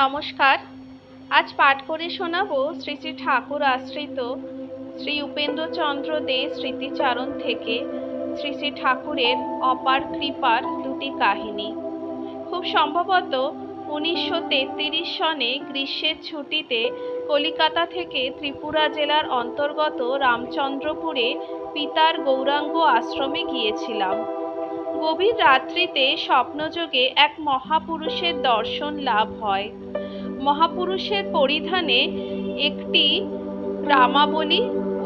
নমস্কার। আজ পাঠ করে শোনাবো শ্রী শ্রী ঠাকুর আশ্রিত শ্রী উপেন্দ্রচন্দ্র দে স্মৃতিচারণ থেকে শ্রী শ্রী ঠাকুরের অপার কৃপার দুটি কাহিনী। খুব সম্ভবত উনিশশো তেত্রিশ সনে গ্রীষ্মের ছুটিতে কলিকাতা থেকে ত্রিপুরা জেলার অন্তর্গত রামচন্দ্রপুরে পিতার গৌরাঙ্গ আশ্রমে গিয়েছিলাম। গভীর রাত্রিতে স্বপ্নযোগে এক মহাপুরুষের দর্শন লাভ হয়। মহাপুরুষের পরিধানে একটি রামাবলী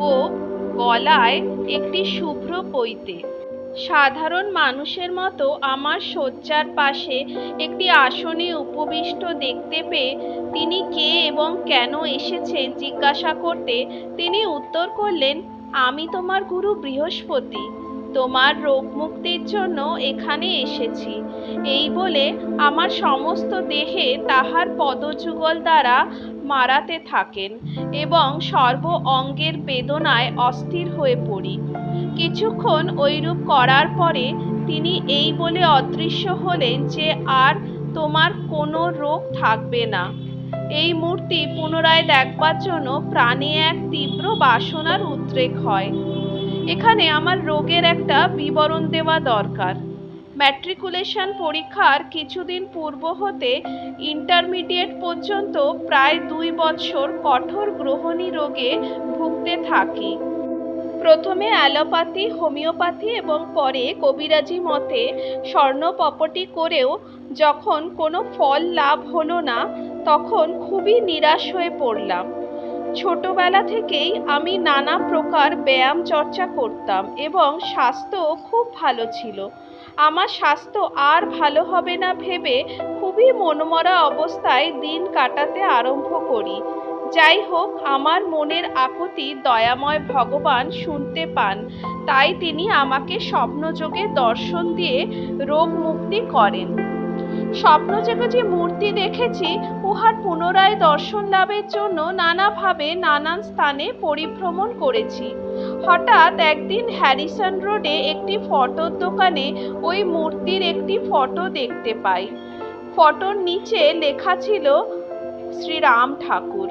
ও গলায় একটি শুভ্র পৈতে। সাধারণ মানুষের মতো আমার শয্যার পাশে একটি আসনে উপবিষ্ট দেখতে পেয়ে তিনি কে এবং কেন এসেছেন জিজ্ঞাসা করতে তিনি উত্তর করলেন, আমি তোমার গুরু বৃহস্পতি। তোমার রোগ মুক্তির জন্য এখানে এসেছি। এই বলে আমার সমস্ত দেহে তাহার পদযুগল দ্বারা মারাতে থাকেন এবং সর্ব অঙ্গের বেদনায় অস্থির হয়ে পড়ি। কিছুক্ষণ ঐরূপ করার পরে তিনি এই বলে অদৃশ্য হলেন যে আর তোমার কোনো রোগ থাকবে না। এই মূর্তি পুনরায় দেখবার জন্য প্রাণে এক তীব্র বাসনার উদ্রেক হয়। এখানে আমার রোগের একটা বিবরণ দেওয়া দরকার। ম্যাট্রিকুলেশন পরীক্ষার কিছুদিন পূর্ব হতে ইন্টারমিডিয়েট পর্যন্ত প্রায় দুই বছর কঠোর গ্রহণী রোগে ভুগতে থাকি। প্রথমে অ্যালোপ্যাথি, হোমিওপ্যাথি এবং পরে কবিরাজি মতে স্বর্ণপপটি করেও যখন কোনো ফল লাভ হলো না, তখন খুবই নিরাশ হয়ে পড়লাম। ছোটবেলা থেকেই আমি নানা প্রকার ব্যায়াম চর্চা করতাম এবং স্বাস্থ্য খুব ভালো ছিল। আমার স্বাস্থ্য আর ভালো হবে না ভেবে খুবই মনমরা অবস্থায় দিন কাটাতে আরম্ভ করি। যাই হোক, আমার মনের আকুতি দয়াময় ভগবান শুনতে পান। তাই তিনি আমাকে স্বপ্নযোগে দর্শন দিয়ে রোগ মুক্তি করেন। স্বপ্নযোগে যে মূর্তি দেখেছি, উহার পুনরায় দর্শন লাভের জন্য নানাভাবে নানান স্থানে পরিভ্রমণ করেছি। হঠাৎ একদিন হ্যারিসন রোডে একটি ফটোর দোকানে ওই মূর্তির একটি ফটো দেখতে পাই। ফটোর নিচে লেখা ছিল, শ্রীরাম ঠাকুর।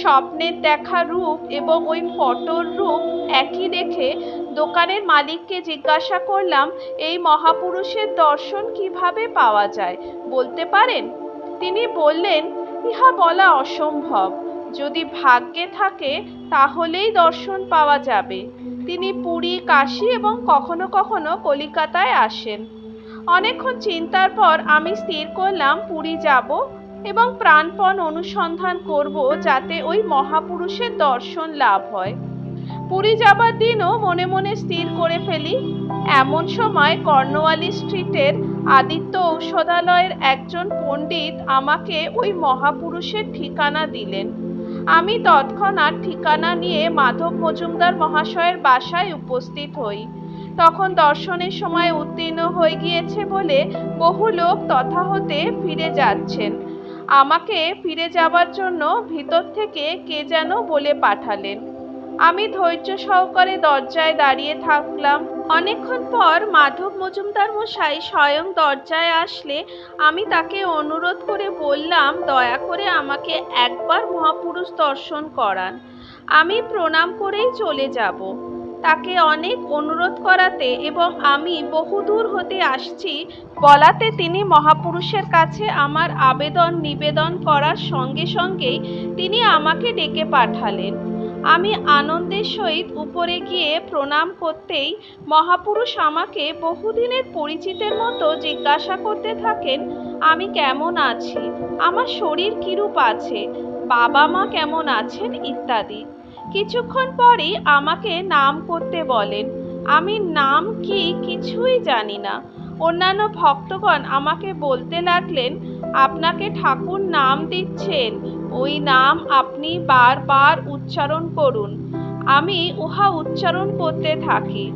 স্বপ্নের দেখা রূপ এবং ওই ফটোর রূপ একই দেখে দোকানের মালিককে জিজ্ঞাসা করলাম, এই মহাপুরুষের দর্শন কীভাবে পাওয়া যায়? বলতে পারেন? তিনি বললেন, ইহা বলা অসম্ভব। যদি ভাগ্যে থাকে, তাহলেই দর্শন পাওয়া যাবে। তিনি পুরী, কাশী এবং কখনো কখনো কলিকাতায় আসেন। অনেকক্ষণ চিন্তার পর আমি স্থির করলাম, পুরী যাব এবং প্রাণপণ অনুসন্ধান করব যাতে ওই মহাপুরুষের দর্শন লাভ হয়। পুরী যাবার দিনও মনে মনে স্থির করে ফেলি। এমন সময় কর্নওয়ালি স্ট্রিটের আদিত্য ঔষধালয়ের একজন পণ্ডিত আমাকে ওই মহাপুরুষের ঠিকানা দিলেন। আমি তৎক্ষণাৎ ঠিকানা নিয়ে মাধব মজুমদার মহাশয়ের বাসায় উপস্থিত হই। তখন দর্শনের সময় উত্তীর্ণ হয়ে গিয়েছে বলে বহু লোক তথা হতে ফিরে যাচ্ছেন। আমাকে ফিরে যাবার জন্য ভিতর থেকে কে যেন বলে পাঠালেন। আমি ধৈর্য সহকারে দরজায় দাঁড়িয়ে থাকলাম। অনেকক্ষণ পর মাধব মজুমদার মশাই স্বয়ং দরজায় আসলে আমি তাকে অনুরোধ করে বললাম, দয়া করে আমাকে একবার মহাপুরুষ দর্শন করান। আমি প্রণাম করেই চলে যাব। তাকে অনেক অনুরোধ করাতে এবং আমি বহুদূর হতে আসছি, বলাতে তিনি মহাপুরুষের কাছে আমার আবেদন নিবেদন করার সঙ্গে সঙ্গেই তিনি আমাকে ডেকে পাঠালেন। আমি আনন্দের সহিত উপরে গিয়ে প্রণাম করতেই মহাপুরুষ আমাকে বহুদিনের পরিচিতের মতো জিজ্ঞাসা করতে থাকেন, আমি কেমন আছি? আমার শরীর কিরূপ আছে? বাবা মা কেমন আছেন? ইত্যাদি। কিছুক্ষণ পরই আমাকে নাম করতে বলেন। আমি নাম কি কিছুই জানি না। অন্যান্য ভক্তগণ আমাকে বলতে লাগলেন, আপনাকে ঠাকুর নাম দিচ্ছেন। ওই নাম আপনি বারবার উচ্চারণ করুন। আমি উহা উচ্চারণ করতে থাকি।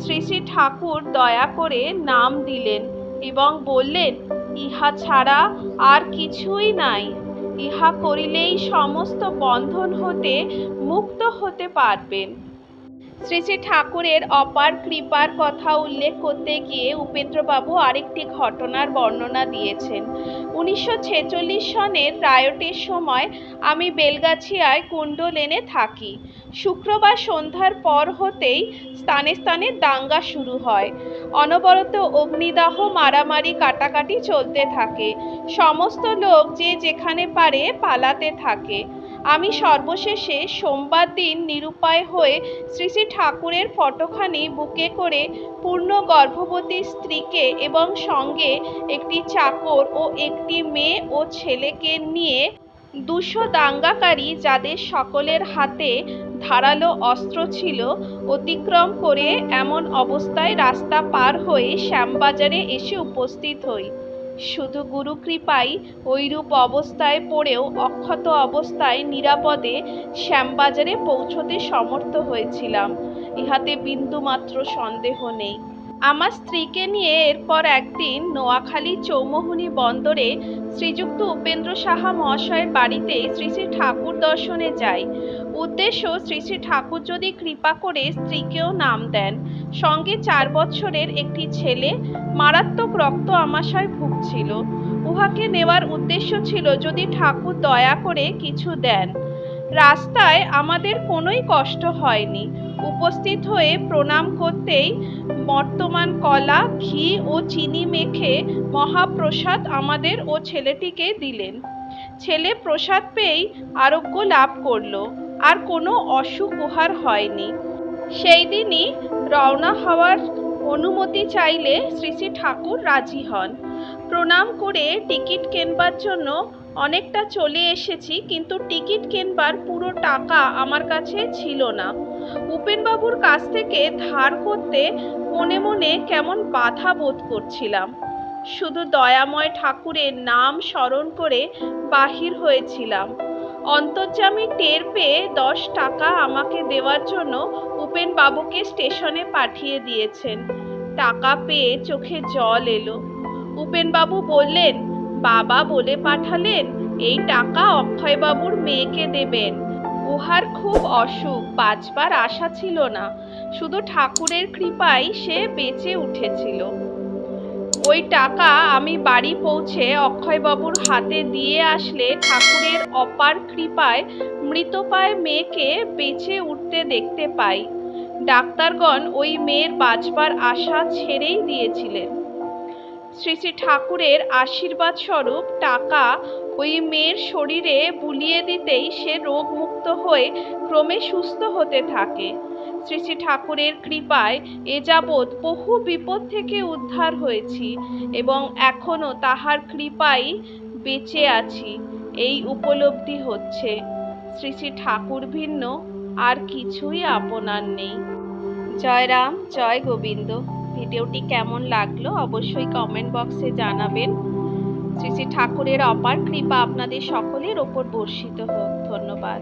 শ্রী শ্রী ঠাকুর দয়া করে নাম দিলেন এবং বললেন, ইহা ছাড়া আর কিছুই নাই। ইহা করিলেই সমস্ত বন্ধন হতে মুক্ত হতে পারবেন। শ্রী শ্রী ঠাকুরের অপার কৃপার কথা উল্লেখ করতে গিয়ে উপেন্দ্রবাবু আরেকটি ঘটনার বর্ণনা দিয়েছেন। উনিশশো ছেচল্লিশ সনের রায়টের সময় আমি বেলগাছিয়ায় কুণ্ড লেনে থাকি। শুক্রবার সন্ধ্যার পর হতেই স্থানে স্থানে দাঙ্গা শুরু হয়। অনবরত অগ্নিদাহ, মারামারি, কাটাকাটি চলতে থাকে। সমস্ত লোক যে যেখানে পারে পালাতে থাকে। আমি সর্বশেষে সোমবার দিন নিরুপায় হয়ে শ্রী শ্রী ঠাকুরের ফটোখানি বুকে করে পূর্ণ গর্ভবতী স্ত্রীকে এবং সঙ্গে একটি চাকর ও একটি মেয়ে ও ছেলেকে নিয়ে দুশো দাঙ্গাকারী যাদের সকলের হাতে ধারালো অস্ত্র ছিল, অতিক্রম করে এমন অবস্থায় রাস্তা পার হয়ে শ্যামবাজারে এসে উপস্থিত হই। শুধু গুরু কৃপাই ওইরূপ অবস্থায় পড়েও অক্ষত অবস্থায় নিরাপদে শ্যামবাজারে পৌঁছতে সমর্থ হয়েছিলাম। ইহাতে বিন্দুমাত্র সন্দেহ নেই। আমার স্ত্রীকে নিয়ে এরপর একদিন নোয়াখালী চৌমোহনী বন্দরে শ্রীযুক্ত উপেন্দ্র সাহা মহাশয়ের বাড়িতে শ্রী শ্রী ঠাকুর দর্শনে যাই। উদ্দেশ্য শ্রী শ্রী ঠাকুর যদি কৃপা করে স্ত্রীকেও নাম দেন। সঙ্গে চার বছরের একটি ছেলে, মারাত্মক রক্ত আমাশয় ভুগছিল। উহাকে নেওয়ার উদ্দেশ্য ছিল যদি ঠাকুর দয়া করে কিছু দেন। রাস্তায় আমাদের কোনোই কষ্ট হয়নি। উপস্থিত হয়ে প্রণাম করতেই বর্তমান কলা, ঘি ও চিনি মেখে মহাপ্রসাদ আমাদের ও ছেলেটিকে দিলেন। ছেলে প্রসাদ পেয়েই আরোগ্য লাভ করল। আর কোনো অসুখ উহার হয়নি। সেই দিনই রওনা হওয়ার অনুমতি চাইলে শ্রী শ্রী ঠাকুর রাজি হন। প্রণাম করে টিকিট কেনবার জন্য অনেকটা চলে এসেছি, কিন্তু টিকিট কেনবার পুরো টাকা আমার কাছে ছিল না। উপেনবাবুর কাছ থেকে ধার করতে মনে মনে কেমন বাধা বোধ করছিলাম। শুধু দয়াময় ঠাকুরের নাম স্মরণ করে বাহির হয়েছিলাম। অন্তর্যামী টের পেয়ে দশ টাকা আমাকে দেওয়ার জন্য উপেন বাবুকে স্টেশনে পাঠিয়ে দিয়েছেন। টাকা পেয়ে চোখে জল এলো। উপেনবাবু বললেন বাবা বলে পাঠালেন, এই টাকা অক্ষয়বাবুর মেয়েকে দেবেন। উহার খুব অসুখ, বাঁচবার আশা ছিল না। শুধু ঠাকুরের কৃপায় সে বেঁচে উঠেছিল। ওই টাকা আমি বাড়ি পৌঁছে অক্ষয়বাবুর হাতে দিয়ে আসলে ঠাকুরের অপার কৃপায় মৃতপায় মেয়েকে বেঁচে উঠতে দেখতে পাই। ডাক্তারগণ ওই মেয়ের বাঁচবার আশা ছেড়েই দিয়েছিলেন। শ্রী শ্রী ঠাকুরের আশীর্বাদ স্বরূপ টাকা ওই মেয়ের শরীরে বুলিয়ে দিতেই সে রোগমুক্ত হয়ে ক্রমে সুস্থ হতে থাকে। শ্রী শ্রী ঠাকুরের কৃপায় এ যাবৎ বহু বিপদ থেকে উদ্ধার হয়েছি এবং এখনও তাহার কৃপাই বেঁচে আছি। এই উপলব্ধি হচ্ছে। শ্রী শ্রী ঠাকুর ভিন্ন, আর কিছুই আপনার নেই। জয় রাম জয় গোবিন্দ। ভিডিওটি কেমন লাগল অবশ্যই কমেন্ট বক্সে জানাবেন। শ্রী শ্রী ঠাকুরের অপার কৃপা আপনাদের সকলের ওপর বর্ষিত হোক। ধন্যবাদ।